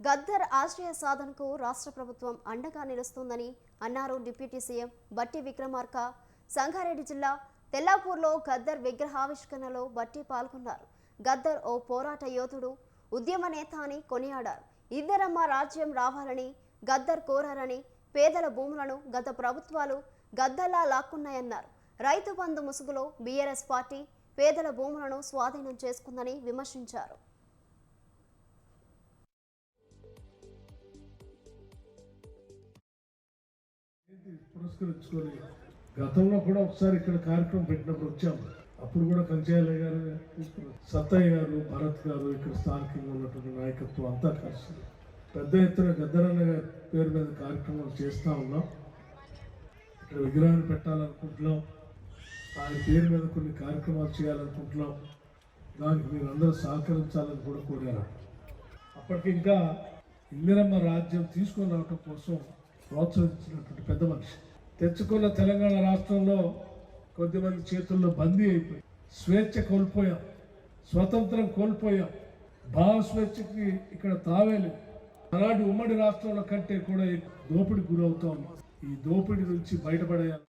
గద్దర్ ఆశ్రయ సాధనకు రాష్ట్ర ప్రభుత్వం అండగా నిలుస్తుందని అన్నారు డిప్యూటీ సీఎం బట్టి విక్రమార్క. సంగారెడ్డి జిల్లా తెల్లాపూర్లో గద్దర్ విగ్రహావిష్కరణలో బట్టి పాల్గొన్నారు. గద్దర్ ఓ పోరాట యోధుడు ఉద్యమ నేత అని కొనియాడారు. ఇద్దరమ్మ రాజ్యం రావాలని గద్దర్ కోరారని పేదల భూములను గత ప్రభుత్వాలు గద్దల్లా లాక్కున్నాయన్నారు. రైతు బంధు ముసుగులో బీఆర్ఎస్ పార్టీ పేదల భూములను స్వాధీనం చేసుకుందని విమర్శించారు. పురస్కరించుకొని గతంలో కూడా ఒకసారి ఇక్కడ కార్యక్రమం పెట్టినప్పుడు వచ్చాము. అప్పుడు కూడా కంచాయలయ్య గారు సత్తయ్య గారు భరత్ గారు ఇక్కడ స్థానికంగా ఉన్నటువంటి నాయకత్వం అంతా కలిసి పెద్ద ఎత్తున గద్దరన్న గారి పేరు మీద కార్యక్రమాలు చేస్తూ ఉన్నాం. ఇక్కడ విగ్రహాన్ని పెట్టాలనుకుంటున్నాం. ఆయన పేరు మీద కొన్ని కార్యక్రమాలు చేయాలనుకుంటున్నాం. దానికి మీరు అందరూ సహకరించాలని కూడా కోరారు. అప్పటికి ఇంకా ఇందిరమ్మ రాజ్యం తీసుకొని రావటం కోసం ప్రోత్సహించినటువంటి పెద్ద మనిషి. తెచ్చుకున్న తెలంగాణ రాష్ట్రంలో కొద్దిమంది చేతుల్లో బందీ అయిపోయి స్వేచ్ఛ కోల్పోయాం స్వతంత్రం కోల్పోయాం. భావ స్వేచ్ఛకి ఇక్కడ తావేలేదు అలాంటి ఉమ్మడి రాష్ట్రాల కంటే కూడా దోపిడి దోపిడీ గురవుతాం ఈ దోపిడీ నుంచి బయటపడేయాలి.